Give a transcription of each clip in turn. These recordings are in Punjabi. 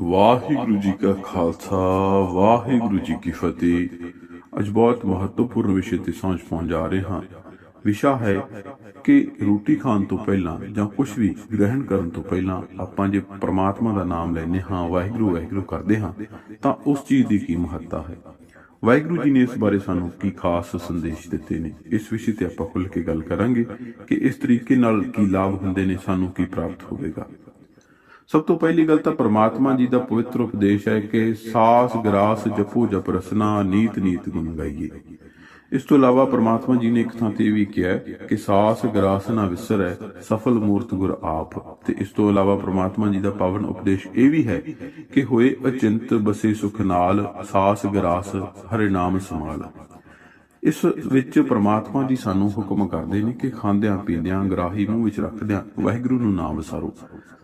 ਵਾਹਿਗੁਰੂ ਜੀ ਕਾ ਖਾਲਸਾ, ਵਾਹਿਗੁਰੂ ਜੀ ਕੀ ਫਤਿਹ। ਅੱਜ ਬਹੁਤ ਮਹੱਤਵਪੂਰਨ ਵਿਸ਼ੇ ਤੇ ਸਾਂਝ ਪਾਉਣ ਜਾ ਰਹੇ ਹਾਂ। ਵਿਸ਼ਾ ਹੈ ਕਿ ਰੋਟੀ ਖਾਣ ਤੋਂ ਪਹਿਲਾਂ ਜਾਂ ਕੁਝ ਵੀ ਗ੍ਰਹਿਣ ਕਰਨ ਤੋਂ ਪਹਿਲਾਂ ਆਪਾਂ ਜੇ ਪ੍ਰਮਾਤਮਾ ਦਾ ਨਾਮ ਲੈਨੇ ਹਾਂ, ਵਾਹਿਗੁਰੂ ਵਾਹਿਗੁਰੂ ਕਰਦੇ ਹਾਂ, ਤਾਂ ਉਸ ਚੀਜ਼ ਦੀ ਕੀ ਮਹੱਤਤਾ ਹੈ? ਵਾਹਿਗੁਰੂ ਜੀ ਨੇ ਇਸ ਬਾਰੇ ਸਾਨੂੰ ਕੀ ਖਾਸ ਸੰਦੇਸ਼ ਦਿੱਤੇ ਨੇ? ਇਸ ਵਿਸ਼ੇ ਤੇ ਆਪਾਂ ਖੁੱਲ ਕੇ ਗੱਲ ਕਰਾਂਗੇ ਕਿ ਇਸ ਤਰੀਕੇ ਨਾਲ ਕੀ ਲਾਭ ਹੁੰਦੇ ਨੇ, ਸਾਨੂੰ ਕੀ ਪ੍ਰਾਪਤ ਹੋਵੇਗਾ। ਸਭ ਤੋਂ ਪਹਿਲੀ ਗੱਲ ਤਾਂ ਪ੍ਰਮਾਤਮਾ ਜੀ ਦਾ ਪਵਿੱਤਰ ਉਪਦੇਸ਼ ਹੈ ਕਿ ਸਾਸ ਗਰਾਸ ਜਪੋ ਜਪ ਰਸਨਾ, ਨੀਤ ਨੀਤ ਗੁਣ ਗਾਈਏ। ਇਸ ਤੋਂ ਇਲਾਵਾ ਪ੍ਰਮਾਤਮਾ ਜੀ ਨੇ ਇੱਕ ਥਾਂ ਤੇ ਵੀ ਕਿਹਾ ਹੈ ਕਿ ਸਾਸ ਗਰਾਸ ਨਾ ਵਿਸਰੈ ਸਫਲ ਮੂਰਤ ਗੁਰ ਆਪ। ਤੇ ਇਸ ਤੋਂ ਇਲਾਵਾ ਪ੍ਰਮਾਤਮਾ ਜੀ ਦਾ ਪਾਵਨ ਉਪਦੇਸ਼ ਇਹ ਵੀ ਹੈ ਕਿ ਹੋਏ ਅਚਿੰਤ ਬਸੇ ਸੁਖ ਨਾਲ ਸਾਸ ਗਰਾਸ ਹਰਿ ਨਾਮ ਸਮਾਲ ਇਸ ਵਿੱਚ ਪ੍ਰਮਾਤਮਾ ਜੀ ਸਾਨੂੰ ਹੁਕਮ ਕਰਦੇ ਨੇ ਕਿ ਖਾਂਦਿਆਂ, ਪੀਂਦਿਆਂ, ਗਰਾਹੀ ਮੂੰਹ ਵਿੱਚ ਰੱਖਦਿਆਂ ਵਾਹਿਗੁਰੂ ਨੂੰ ਨਾਮ ਵਿਸਾਰੋ।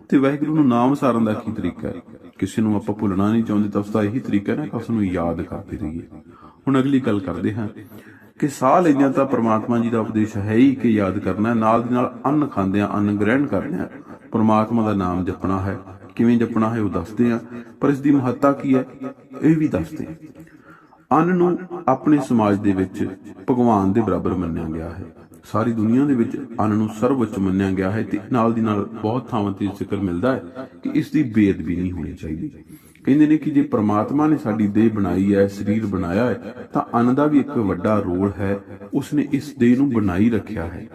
ਤੇ ਵਾਹਿਗੁਰੂ ਨੂੰ ਨਾਮ ਵਿਸਾਰਨ ਦਾ ਕੀ ਤਰੀਕਾ ਹੈ? ਕਿਸੇ ਨੂੰ ਆਪਾਂ ਭੁੱਲਣਾ ਨਹੀਂ ਚਾਹੁੰਦੇ ਤਾਂ ਉਸ ਇਹੀ ਤਰੀਕਾ ਹੈ ਨਾ ਕਿ ਉਸ ਨੂੰ ਯਾਦ ਕਰਦੇ ਰਹੀਏ। ਹੁਣ ਅਗਲੀ ਗੱਲ ਕਰਦੇ ਹਾਂ ਕਿ ਸਾਹ ਲੈਂਦਿਆਂ ਤਾਂ ਪ੍ਰਮਾਤਮਾ ਜੀ ਦਾ ਉਪਦੇਸ਼ ਹੈ ਹੀ ਕਿ ਯਾਦ ਕਰਨਾ ਨਾਲ ਦੀ ਨਾਲ ਅੰਨ ਖਾਂਦਿਆਂ, ਅੰਨ ਗ੍ਰਹਿਣ ਕਰਨਾ ਪ੍ਰਮਾਤਮਾ ਦਾ ਨਾਮ ਜਪਣਾ ਹੈ। ਕਿਵੇਂ ਜਪਣਾ ਹੈ ਉਹ ਦੱਸਦੇ ਆ ਪਰ ਇਸ ਦੀ ਮਹੱਤਤਾ ਕੀ ਹੈ? ਇਹ ਵੀ ਦੱਸਦੇ ਆ ਅੰਨ ਨੂੰ ਆਪਣੇ ਸਮਾਜ ਦੇ ਵਿੱਚ ਭਗਵਾਨ ਦੇ ਬਰਾਬਰ ਮੰਨਿਆ ਗਿਆ ਹੈ। ਸਾਰੀ ਦੁਨੀਆ ਦੇ ਵਿੱਚ ਅੰਨ ਨੂੰ ਸਰਵਉੱਚ ਮੰਨਿਆ ਗਿਆ ਹੈ ਤੇ ਨਾਲ ਦੀ ਨਾਲ ਬਹੁਤ ਥਾਵਾਂ ਤੇ ਜ਼ਿਕਰ ਮਿਲਦਾ ਹੈ ਕਿ ਇਸ ਦੀ ਬੇਅਦਬੀ ਨਹੀਂ ਹੋਣੀ ਚਾਹੀਦੀ। ਕਹਿੰਦੇ ਨੇ ਕਿ ਜੇ ਪ੍ਰਮਾਤਮਾ ਨੇ ਸਾਡੀ ਦੇਹ ਬਣਾਈ ਹੈ, ਸਰੀਰ ਬਣਾਇਆ ਹੈ, ਤਾਂ ਅੰਨ ਦਾ ਵੀ ਇੱਕ ਵੱਡਾ ਰੋਲ ਹੈ। ਉਸਨੇ ਇਸ ਦੇਹ ਨੂੰ ਬਣਾਈ ਰੱਖਿਆ ਹੈ।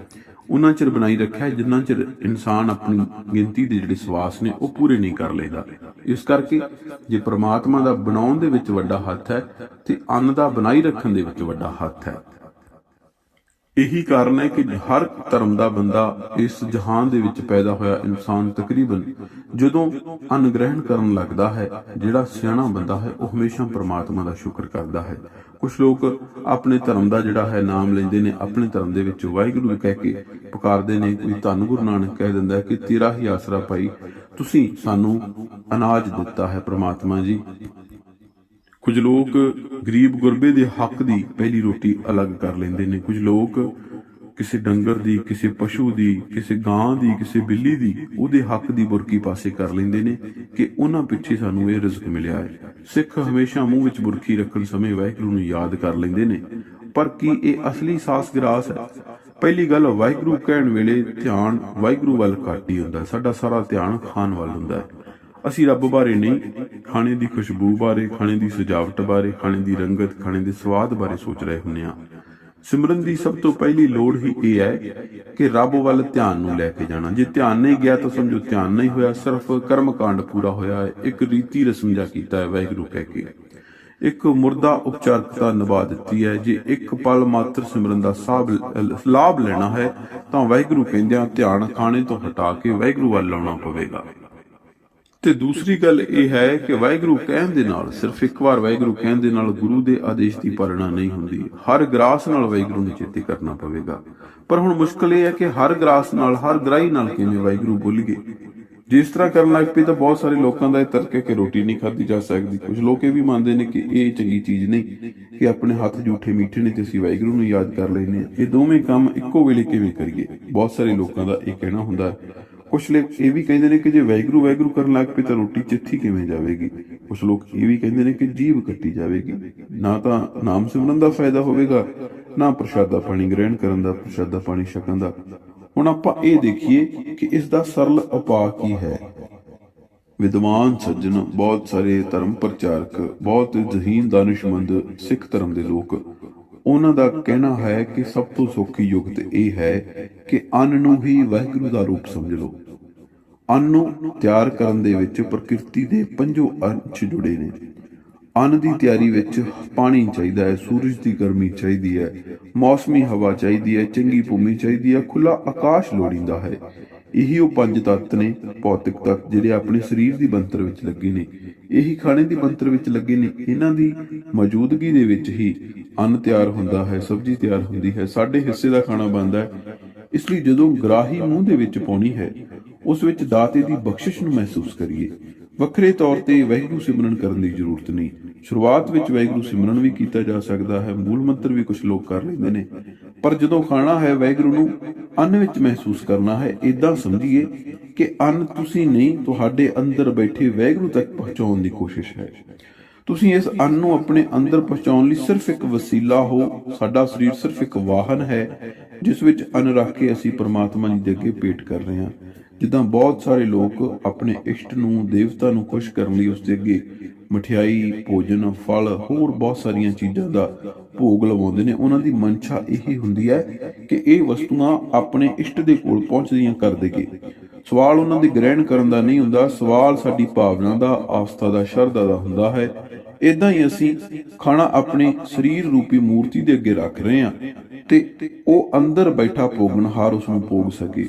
ਉਹਨਾਂ ਚਿਰ ਬਣਾਈ ਰੱਖਿਆ ਹੈ, ਜਿੰਨਾ ਚਿਰ ਇਨਸਾਨ ਆਪਣੀ ਗਿਣਤੀ ਦੇ ਜਿਹੜੇ ਸਵਾਸ ਨੇ, ਉਹ ਪੂਰੇ ਨਹੀਂ ਕਰ ਲੈਂਦਾ ਇਸ ਕਰਕੇ ਜੇ ਪ੍ਰਮਾਤਮਾ ਦਾ ਬਣਾਉਣ ਦੇ ਵਿੱਚ ਵੱਡਾ ਹੱਥ ਹੈ, ਤੇ ਅੰਨ ਦਾ ਬਣਾਈ ਰੱਖਣ ਦੇ ਵਿੱਚ ਵੱਡਾ ਹੱਥ ਹੈ। ਇਹੀ ਕਾਰਨ ਹੈ ਕਿ ਹਰ ਧਰਮ ਦਾ ਬੰਦਾ ਇਸ ਜਹਾਨ ਦੇ ਵਿੱਚ ਪੈਦਾ ਹੋਇਆ ਇਨਸਾਨ ਤਕਰੀਬਨ ਜਦੋਂ ਅੰਨ ਗ੍ਰਹਿਣ ਕਰਨ ਲੱਗਦਾ ਹੈ, ਜਿਹੜਾ ਸਿਆਣਾ ਬੰਦਾ ਹੈ, ਉਹ ਹਮੇਸ਼ਾ ਪ੍ਰਮਾਤਮਾ ਦਾ ਸ਼ੁਕਰ ਕਰਦਾ ਹੈ। ਕੁਝ ਲੋਕ ਆਪਣੇ ਧਰਮ ਦਾ ਜਿਹੜਾ ਹੈ, ਨਾਮ ਲੈਂਦੇ ਨੇ, ਆਪਣੇ ਧਰਮ ਦੇ ਵਿੱਚ ਵਾਹਿਗੁਰੂ ਕਹਿ ਕੇ ਪੁਕਾਰਦੇ ਨੇ, ਕੋਈ ਧੰਨ ਗੁਰੂ ਨਾਨਕ ਕਹਿ ਦਿੰਦਾ ਕਿ ਤੇਰਾ ਹੀ ਆਸਰਾ ਭਾਈ, ਤੁਸੀਂ ਸਾਨੂੰ ਅਨਾਜ ਦਿੱਤਾ ਹੈ ਪ੍ਰਮਾਤਮਾ ਜੀ। ਕੁਝ ਲੋਕ ਗਰੀਬ ਗੁਰਬੇ ਦੇ ਹੱਕ ਦੀ ਪਹਿਲੀ ਰੋਟੀ ਅਲੱਗ ਕਰ ਲੈਂਦੇ ਨੇ। ਕੁਝ ਲੋਕ ਕਿਸੇ ਡੰਗਰ ਦੀ, ਕਿਸੇ ਪਸ਼ੂ ਦੀ, ਕਿਸੇ ਗਾਂ ਦੀ, ਕਿਸੇ ਬਿੱਲੀ ਦੀ ਉਹਦੇ ਹੱਕ ਦੀ ਬੁਰਕੀ ਪਾਸੇ ਕਰ ਲੈਂਦੇ ਨੇ ਕਿ ਉਹਨਾਂ ਪਿੱਛੇ ਸਾਨੂੰ ਇਹ ਰਿਜ਼ਕ ਮਿਲਿਆ ਹੈ। ਸਿੱਖ ਹਮੇਸ਼ਾ ਮੂੰਹ ਵਿੱਚ ਬੁਰਕੀ ਰੱਖਣ ਸਮੇਂ ਵਾਹਿਗੁਰੂ ਨੂੰ ਯਾਦ ਕਰ ਲੈਂਦੇ ਨੇ। ਪਰ ਕੀ ਇਹ ਅਸਲੀ ਸਾਸ ਗਰਾਸ ਹੈ? ਪਹਿਲੀ ਗੱਲ, ਵਾਹਿਗੁਰੂ ਕਹਿਣ ਵੇਲੇ ਧਿਆਨ ਵਾਹਿਗੁਰੂ ਵੱਲ ਘੱਟ ਹੀ ਹੁੰਦਾ। ਸਾਡਾ ਸਾਰਾ ਧਿਆਨ ਖਾਣ ਵੱਲ ਹੁੰਦਾ ਹੈ। ਅਸੀਂ ਰੱਬ ਬਾਰੇ ਨਹੀਂ, ਖਾਣੇ ਦੀ ਖੁਸ਼ਬੂ ਬਾਰੇ, ਖਾਣੇ ਦੀ ਸਜਾਵਟ ਬਾਰੇ, ਖਾਣੇ ਦੀ ਰੰਗਤ, ਖਾਣੇ ਦੇ ਸਵਾਦ ਬਾਰੇ ਸੋਚ ਰਹੇ ਹੁੰਨੇ ਆ ਸਿਮਰਨ ਦੀ ਸਭ ਤੋਂ ਪਹਿਲੀ ਲੋੜ ਹੀ ਇਹ ਹੈ ਕਿ ਰੱਬ ਵੱਲ ਧਿਆਨ ਨੂੰ ਲੈ ਕੇ ਜਾਣਾ। ਜੇ ਧਿਆਨ ਨਹੀਂ ਗਿਆ ਤਾਂ ਸਮਝੋ ਧਿਆਨ ਨਹੀਂ ਹੋਇਆ, ਸਿਰਫ ਕਰਮ ਪੂਰਾ ਹੋਇਆ ਹੈ, ਇੱਕ ਰੀਤੀ ਰਸਮ ਜਾ ਕੀਤਾ ਹੈ ਵਾਹਿਗੁਰੂ ਕਹਿ ਕੇ। ਇੱਕ ਮੁਰਦਾ ਉਪਚਾਰਕਤਾ ਨਿਭਾ ਦਿੱਤੀ ਹੈ, ਜੇ ਇੱਕ ਪਲ ਮਾਤਰ ਸਿਮਰਨ ਦਾ ਸਾਬ ਲਾਭ ਲੈਣਾ ਹੈ, ਤਾਂ ਵਾਹਿਗੁਰੂ ਕਹਿੰਦਿਆਂ ਧਿਆਨ ਖਾਣੇ ਤੋਂ ਹਟਾ ਕੇ ਵਾਹਿਗੁਰੂ ਵੱਲ ਲਾਉਣਾ ਪਵੇਗਾ। ਤੇ ਦੂਸਰੀ ਗੱਲ ਇਹ ਹੈ ਕਿ ਵਾਹਿਗੁਰੂ ਕਹਿਣ ਦੇ ਨਾਲ, ਸਿਰਫ ਇੱਕ ਵਾਰ ਵਾਹਿਗੁਰੂ ਕਹਿਣ ਦੇ ਨਾਲ ਗੁਰੂ ਦੇ ਆਦੇਸ਼ ਦੀ ਪਾਲਣਾ ਨਹੀਂ ਹੁੰਦੀ। ਹਰ ਗ੍ਰਾਸ ਨਾਲ ਵਾਹਿਗੁਰੂ ਨੂੰ ਚੇਤੇ ਕਰਨਾ ਪਵੇਗਾ। ਪਰ ਹੁਣ ਮੁਸ਼ਕਲ ਇਹ ਹੈ ਕਿ ਹਰ ਗ੍ਰਾਸ ਨਾਲ, ਹਰ ਗ੍ਰਾਈ ਨਾਲ ਕਿਵੇਂ ਵਾਹਿਗੁਰੂ ਬੋਲੀਏ? ਜਿਸ ਤਰ੍ਹਾਂ ਕਰਨ ਲੱਗ ਪਏ ਤਾਂ ਬਹੁਤ ਸਾਰੇ ਲੋਕਾਂ ਦਾ ਇਹ ਤਰਕ ਹੈ ਕਿ ਰੋਟੀ ਨਹੀਂ ਖਾਧੀ ਜਾ ਸਕਦੀ। ਕੁਝ ਲੋਕ ਇਹ ਵੀ ਮੰਨਦੇ ਨੇ ਕਿ ਇਹ ਚੰਗੀ ਚੀਜ਼ ਨਹੀਂ ਕਿ ਆਪਣੇ ਹੱਥ ਝੂਠੇ ਮੀਠੇ ਨੇ ਤੇ ਅਸੀਂ ਵਾਹਿਗੁਰੂ ਨੂੰ ਯਾਦ ਕਰ ਲੈਨੇ ਆ ਇਹ ਦੋਵੇਂ ਕੰਮ ਇੱਕੋ ਵੇਲੇ ਕਿਵੇਂ ਕਰੀਏ? ਬਹੁਤ ਸਾਰੇ ਲੋਕਾਂ ਦਾ ਇਹ ਕਹਿਣਾ ਹੁੰਦਾ ਹੈ ਕੁਝ ਲੋਕ ਇਹ ਵੀ ਕਹਿੰਦੇ ਨੇ ਕਿ ਜੇ ਵੈਗਰੂ ਵੈਗਰੂ ਕਰਨ ਲੱਗ ਪਏ ਤਾਂ ਰੋਟੀ ਚਿੱਥੀ ਕਿਵੇਂ ਜਾਵੇਗੀ? ਕੁਝ ਲੋਕ ਇਹ ਵੀ ਕਹਿੰਦੇ ਨੇ ਕਿ ਜੀਵ ਕੱਟੀ ਜਾਵੇਗੀ। ਨਾ ਤਾਂ ਨਾਮ ਸਿਮਰਨ ਦਾ ਫਾਇਦਾ ਹੋਵੇਗਾ, ਨਾ ਪ੍ਰਸ਼ਾਦਾ ਪਾਣੀ ਗ੍ਰਹਿਣ ਕਰਨ ਦਾ, ਪ੍ਰਸ਼ਾਦਾ ਪਾਣੀ ਛਕਣ ਦਾ। ਹੁਣ ਆਪਾਂ ਇਹ ਦੇਖੀਏ ਕਿ ਇਸ ਦਾ ਸਰਲ ਉਪਾਅ ਕੀ ਹੈ। ਵਿਦਵਾਨ ਸੱਜਣ, ਬਹੁਤ ਸਾਰੇ ਧਰਮ ਪ੍ਰਚਾਰਕ, ਬਹੁਤ ਜ਼ਹੀਨ ਦਾਨਿਸ਼ਮੰਦ ਸਿੱਖ ਧਰਮ ਦੇ ਲੋਕ ਉਹਨਾਂ ਦਾ ਕਹਿਣਾ ਹੈ ਕਿ ਸਭ ਤੋਂ ਸੌਖੀ ਯੁਕਤ ਇਹ ਹੈ ਕਿ ਅੰਨ ਨੂੰ ਹੀ ਵਾਹਿਗੁਰੂ ਦਾ ਰੂਪ ਸਮਝ ਲਓ। ਅੰਨ ਨੂੰ ਤਿਆਰ ਕਰਨ ਦੇ ਵਿੱਚ ਪ੍ਰਕਿਰਤੀ ਦੇ ਪੰਜੋ ਅੰਸ਼ ਜੁੜੇ ਨੇ। ਅੰਨ ਦੀ ਤਿਆਰੀ ਵਿੱਚ ਪਾਣੀ ਚਾਹੀਦਾ ਹੈ, ਸੂਰਜ ਦੀ ਗਰਮੀ ਚਾਹੀਦੀ ਹੈ, ਮੌਸਮੀ ਹਵਾ ਚਾਹੀਦੀ ਹੈ, ਚੰਗੀ ਭੂਮੀ ਚਾਹੀਦੀ ਹੈ ਖੁੱਲਾ ਆਕਾਸ਼ ਲੋੜੀਂਦਾ ਹੈ। ਇਹੀ ਉਹ ਪੰਜ ਤੱਤ ਨੇ ਭੌਤਿਕ ਤੱਤ ਜਿਹੜੇ ਆਪਣੇ ਸਰੀਰ ਦੀ ਬੰਤਰ ਵਿੱਚ ਲੱਗੇ ਨੇ। ਇਹੀ ਖਾਣੇ ਦੀ ਬੰਤਰ ਵਿੱਚ ਲੱਗੇ ਨੇ। ਇਹਨਾਂ ਦੀ ਮੌਜੂਦਗੀ ਦੇ ਵਿੱਚ ਹੀ ਅੰਨ ਤਿਆਰ ਹੁੰਦਾ ਹੈ, ਸਬਜ਼ੀ ਤਿਆਰ ਹੁੰਦੀ ਹੈ, ਸਾਡੇ ਹਿੱਸੇ ਦਾ ਖਾਣਾ ਬਣਦਾ ਹੈ। ਇਸ ਲਈ ਜਦੋਂ ਗਰਾਹੀ ਮੂੰਹ ਦੇ ਵਿੱਚ ਪਾਉਣੀ ਹੈ, ਉਸ ਵਿੱਚ ਦਾਤੇ ਦੀ ਬਖਸ਼ਿਸ਼ ਨੂੰ ਮਹਿਸੂਸ ਕਰੀਏ। ਵੱਖਰੇ ਤੌਰ ਤੇ ਵਾਹਿਗੁਰੂ ਸਿਮਰਨ ਕਰਨ ਦੀ ਜ਼ਰੂਰਤ ਨਹੀਂ। ਸ਼ੁਰੂਆਤ ਵਿੱਚ ਵਾਹਿਗੁਰੂ ਸਿਮਰਨ ਵੀ ਕੀਤਾ ਜਾ ਸਕਦਾ ਹੈ, ਮੂਲ ਮੰਤਰ ਵੀ ਕੁਝ ਲੋਕ ਕਰ ਲੈਂਦੇ ਨੇ। ਪਰ ਜਦੋਂ ਖਾਣਾ ਹੈ, ਵਾਹਿਗੁਰੂ ਨੂੰ ਅੰਨ ਵਿੱਚ ਮਹਿਸੂਸ ਕਰਨਾ ਹੈ ਇਦਾਂ ਸਮਝੀਏ ਕਿ ਅੰਨ ਤੁਸੀਂ ਨਹੀਂ, ਤੁਹਾਡੇ ਅੰਦਰ ਬੈਠੇ ਵੈਗਰੂ ਤੱਕ ਪਹੁੰਚਾਉਣ ਦੀ ਕੋਸ਼ਿਸ਼ ਹੈ। ਤੁਸੀਂ ਇਸ ਅੰਨ ਨੂੰ ਆਪਣੇ ਅੰਦਰ ਪਹੁੰਚਾਉਣ ਲਈ ਸਿਰਫ ਇੱਕ ਵਸੀਲਾ ਹੋ। ਸਾਡਾ ਸਰੀਰ ਸਿਰਫ ਇੱਕ ਵਾਹਨ ਹੈ, ਜਿਸ ਵਿੱਚ ਅੰਨ ਰੱਖ ਕੇ ਅਸੀਂ ਪ੍ਰਮਾਤਮਾ ਜੀ ਦੇ ਅੱਗੇ ਭੇਟ ਕਰ ਰਹੇ ਹਾਂ। ਜਿੱਦਾਂ ਬਹੁਤ ਸਾਰੇ ਲੋਕ ਆਪਣੇ ਇਸ਼ਟ ਨੂੰ, ਦੇਵਤਾ ਨੂੰ ਖੁਸ਼ ਕਰਨ ਲਈ ਉਸ ਦੇ ਅੱਗੇ ਮਠਿਆਈ, ਭੋਜਨ, ਫਲ, ਹੋਰ ਬਹੁਤ ਸਾਰੀਆਂ ਚੀਜ਼ਾਂ ਦਾ ਭੋਗ ਲਵਾਉਂਦੇ ਨੇ। ਉਹਨਾਂ ਦੀ ਮਨਸ਼ਾ ਇਹ ਹੁੰਦੀ ਹੈ ਕਿ ਇਹ ਵਸਤੂਆਂ ਆਪਣੇ ਇਸ਼ਟ ਦੇ ਕੋਲ ਪਹੁੰਚਦੀਆਂ ਕਰ ਦੇਗੇ। ਸਵਾਲ ਉਹਨਾਂ ਦੇ ਗ੍ਰਹਿਣ ਕਰਨ ਦਾ ਨਹੀਂ ਹੁੰਦਾ। ਸਵਾਲ ਸਾਡੀ ਭਾਵਨਾ ਦਾ, ਆਸਥਾ ਦਾ, ਸ਼ਰਧਾ ਦਾ ਹੁੰਦਾ ਹੈ। ਇਦਾਂ ਹੀ ਅਸੀਂ ਖਾਣਾ ਆਪਣੇ ਸਰੀਰ ਰੂਪੀ ਮੂਰਤੀ ਦੇ ਅੱਗੇ ਰੱਖ ਰਹੇ ਹਾਂ ਤੇ ਉਹ ਅੰਦਰ ਬੈਠਾ ਭੋਗਣਹਾਰ ਉਸ ਨੂੰ ਭੋਗ ਸਕੇ।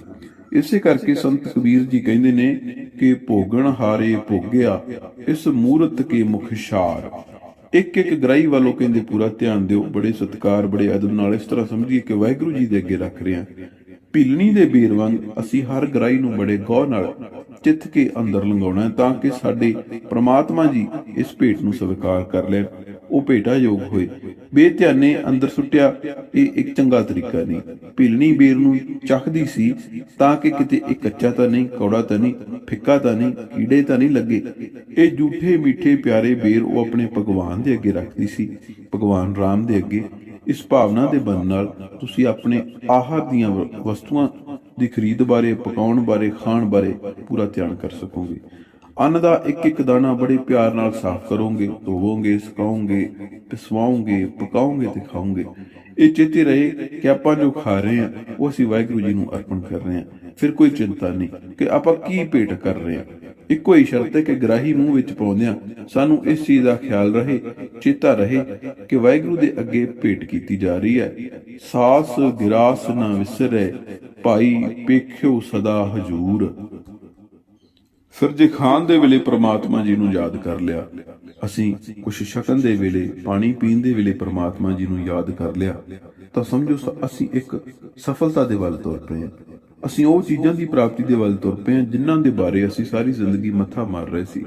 ਇਸੇ ਕਰਕੇ ਸੰਤ ਕਬੀਰ ਜੀ ਕਹਿੰਦੇ ਨੇ ਕਿ ਭੋਗਣ ਹਾਰੇ ਭੋਗਿਆ ਇਸ ਮੂਰਤ ਕੇ ਮੁਖਸ਼ਾਰ ਇੱਕ ਇੱਕ ਗ੍ਰਾਈ ਵੱਲੋਂ ਕਹਿੰਦੇ ਪੂਰਾ ਧਿਆਨ ਦਿਓ, ਬੜੇ ਸਤਕਾਰ, ਬੜੇ ਅਦਬ ਨਾਲ ਇਸ ਤਰ੍ਹਾਂ ਸਮਝੀਏ ਕਿ ਵਾਹਿਗੁਰੂ ਜੀ ਦੇ ਅੱਗੇ ਰੱਖ ਰਹੇ ਹਾਂ। ਭਿਲਣੀ ਦੇ ਬੀਰ ਵਾਂਗ ਅਸੀਂ ਹਰ ਗ੍ਰਾਈ ਨੂੰ ਬੜੇ ਗੌਰ ਨਾਲ ਚਿੱਤ ਕੇ ਅੰਦਰ ਲੰਗਾਉਣਾ ਤਾਂ ਕਿ ਸਾਡੇ ਪ੍ਰਮਾਤਮਾ ਜੀ ਇਸ ਭੇਟ ਨੂੰ ਸਵੀਕਾਰ ਕਰ ਲੈਣ। ਉਹ ਭੇਟਾ ਯੋਗ ਹੋਏ। ਬੇਧਿਆਨੇ ਅੰਦਰ ਸੁੱਟਿਆ, ਇਹ ਇੱਕ ਚੰਗਾ ਤਰੀਕਾ ਨਹੀਂ। ਭਿਲਣੀ ਬੀਰ ਨੂੰ ਚੱਖਦੀ ਸੀ ਤਾਂ ਕਿ ਕਿਤੇ ਇਹ ਕੱਚਾ ਤਾਂ ਨਹੀਂ, ਕੌੜਾ ਤਾਂ ਨਹੀਂ, ਫਿੱਕਾ ਤਾਂ ਨਹੀਂ, ਕੀੜੇ ਤਾਂ ਨਹੀਂ ਲੱਗੇ। ਇਹ ਝੂਠੇ ਮਿੱਠੇ ਪਿਆਰੇ ਬੇਰ ਉਹ ਆਪਣੇ ਭਗਵਾਨ ਦੇ ਅੱਗੇ ਰੱਖਦੀ ਸੀ। ਭਗਵਾਨ ਰਾਮ ਦੇ ਅੱਗੇ। ਇਸ ਭਾਵਨਾ ਦੇ ਬੰਨ ਨਾਲ ਤੁਸੀਂ ਆਪਣੇ ਆਹਾਰ ਦੀਆਂ ਵਸਤੂਆਂ ਦੀ ਖਰੀਦ ਬਾਰੇ, ਪਕਾਉਣ ਬਾਰੇ, ਖਾਣ ਬਾਰੇ ਪੂਰਾ ਧਿਆਨ ਕਰ ਸਕੋਗੇ। ਅੰਨ ਦਾ ਇੱਕ ਇੱਕ ਦਾਣਾ ਬੜੇ ਪਿਆਰ ਨਾਲ ਸਾਫ਼ ਕਰੋਗੇ, ਧੋਵੋਗੇ, ਸੁਕਾਓਗੇ ਪਿਸਵਾਓਗੇ ਪਕਾਓਗੇ ਤੇ ਖਾਓਗੇ। ਇਹ ਚੇਤੇ ਰਹੇ ਕਿ ਆਪਾਂ ਜੋ ਖਾ ਰਹੇ ਹਾਂ, ਉਹ ਅਸੀਂ ਵਾਹਿਗੁਰੂ ਜੀ ਨੂੰ ਅਰਪਣ ਕਰ ਰਹੇ ਹਾਂ। ਫਿਰ ਕੋਈ ਚਿੰਤਾ ਨਹੀਂ ਕਿ ਆਪਾਂ ਕੀ ਭੇਟ ਕਰ ਰਹੇ ਹਾਂ। ਇੱਕੋ ਹੀ ਸ਼ਰਤ ਹੈ ਕਿ ਗ੍ਰਾਹੀ ਮੂੰਹ ਵਿੱਚ ਪਾਉਂਦਿਆਂ ਸਾਨੂੰ ਇਸ ਚੀਜ਼ ਦਾ ਖਿਆਲ ਰਹੇ, ਚੇਤਾ ਰਹੇ ਕਿ ਵਾਹਿਗੁਰੂ ਦੇ ਅੱਗੇ ਭੇਟ ਕੀਤੀ ਜਾ ਰਹੀ ਹੈ। ਸਾਸ ਗਿਰਾਸ ਨਾ ਵਿਸਰੇ, ਭਾਈ ਪੇਖਿਓ ਸਦਾ ਹਜੂਰ। ਫਿਰ ਜੇ ਦੇ ਵੇਲੇ ਪ੍ਰਮਾਤਮਾ ਜੀ ਨੂੰ ਯਾਦ ਕਰ ਲਿਆ ਅਸੀਂ ਕੁਛ ਛਕਣ ਦੇ ਵੇਲੇ, ਪਾਣੀ ਪੀਣ ਦੇ ਵੇਲੇ ਪ੍ਰਮਾਤਮਾ ਜੀ ਨੂੰ ਯਾਦ ਕਰ ਲਿਆ, ਤਾਂ ਸਮਝੋ ਅਸੀਂ ਇੱਕ ਸਫਲਤਾ ਦੇ ਵੱਲ ਤੁਰ ਪਏ ਹਾਂ। ਅਸੀਂ ਉਹ ਚੀਜ਼ਾਂ ਦੀ ਪ੍ਰਾਪਤੀ ਦੇ ਵੱਲ ਤੁਰ ਪਏ ਹਾਂ ਜਿਨ੍ਹਾਂ ਦੇ ਬਾਰੇ ਅਸੀਂ ਸਾਰੀ ਜ਼ਿੰਦਗੀ ਮੱਥਾ ਮਾਰ ਰਹੇ ਸੀ।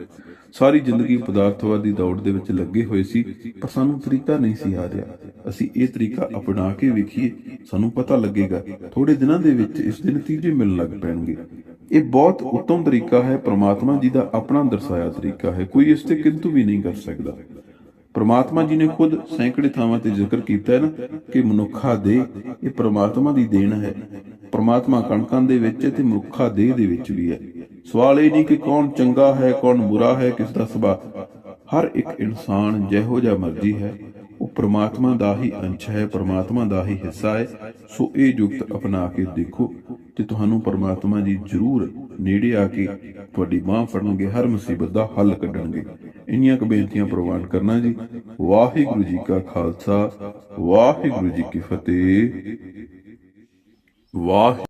ਸਾਰੀ ਜ਼ਿੰਦਗੀ ਪਦਾਰਥਵਾਦੀ ਦੌੜ ਦੇ ਵਿੱਚ ਲੱਗੇ ਹੋਏ ਸੀ, ਪਰ ਸਾਨੂੰ ਤਰੀਕਾ ਨਹੀਂ ਸੀ ਆ ਰਿਹਾ। ਅਸੀਂ ਇਹ ਤਰੀਕਾ ਅਪਣਾ ਕੇ ਵੇਖੀਏ, ਸਾਨੂੰ ਪਤਾ ਲੱਗੇਗਾ ਥੋੜੇ ਦਿਨਾਂ ਦੇ ਵਿੱਚ ਇਸ ਦੇ ਨਤੀਜੇ ਮਿਲਣ ਲੱਗ ਪੈਣਗੇ। ਇਹ ਬਹੁਤ ਉੱਤਮ ਤਰੀਕਾ ਹੈ, ਪ੍ਰਮਾਤਮਾ ਜੀ ਦਾ ਆਪਣਾ ਦਰਸਾਇਆ ਤਰੀਕਾ ਹੈ। ਕੋਈ ਇਸ ਤੇ ਕਿੰਤੂ ਵੀ ਨਹੀਂ ਕਰ ਸਕਦਾ। ਪ੍ਰਮਾਤਮਾ ਜੀ ਨੇ ਖੁਦ ਸੈਂਕੜੇ ਥਾਵਾਂ ਤੇ ਜ਼ਿਕਰ ਕੀਤਾ ਹੈ ਨਾ ਕਿ ਮਨੁੱਖਾ ਦੇ ਇਹ ਪ੍ਰਮਾਤਮਾ ਦੀ ਦੇਣ ਹੈ। ਪ੍ਰਮਾਤਮਾ ਕਣਕਾਂ ਦੇ ਵਿੱਚ ਤੇ ਮਨੁੱਖਾ ਦੇਹ ਦੇ ਵਿੱਚ ਵੀ ਹੈ। ਸਵਾਲ ਇਹ ਨਹੀਂ ਕਿ ਕੌਣ ਚੰਗਾ ਹੈ, ਕੌਣ ਬੁਰਾ ਹੈ, ਕਿਸ ਦਾ ਸੁਭਾਅ। ਹਰ ਇੱਕ ਇਨਸਾਨ ਜਿਹੋ ਜਿਹਾ ਮਰਜ਼ੀ ਹੈ, ਉਹ ਪ੍ਰਮਾਤਮਾ ਦਾ ਹੀ ਅੰਸ਼ ਹੈ, ਪ੍ਰਮਾਤਮਾ ਦਾ ਹੀ ਹਿੱਸਾ ਹੈ। ਸੋ ਇਹ ਯੁਕਤ ਅਪਣਾ ਕੇ ਦੇਖੋ। ਤੇ ਤੁਹਾਨੂੰ ਪ੍ਰਮਾਤਮਾ ਜੀ ਜ਼ਰੂਰ ਨੇੜੇ ਆ ਕੇ ਤੁਹਾਡੀ ਬਾਹ ਫੜਨਗੇ, ਹਰ ਮੁਸੀਬਤ ਦਾ ਹੱਲ ਕੱਢਣਗੇ। ਇੰਨੀਆਂ ਕੁ ਬੇਨਤੀਆਂ ਪ੍ਰਵਾਨ ਕਰਨਾ ਜੀ। ਵਾਹਿਗੁਰੂ ਜੀ ਕਾ ਖਾਲਸਾ, ਵਾਹਿਗੁਰੂ ਜੀ ਕੀ ਫਤਿਹ। ਵਾਹਿ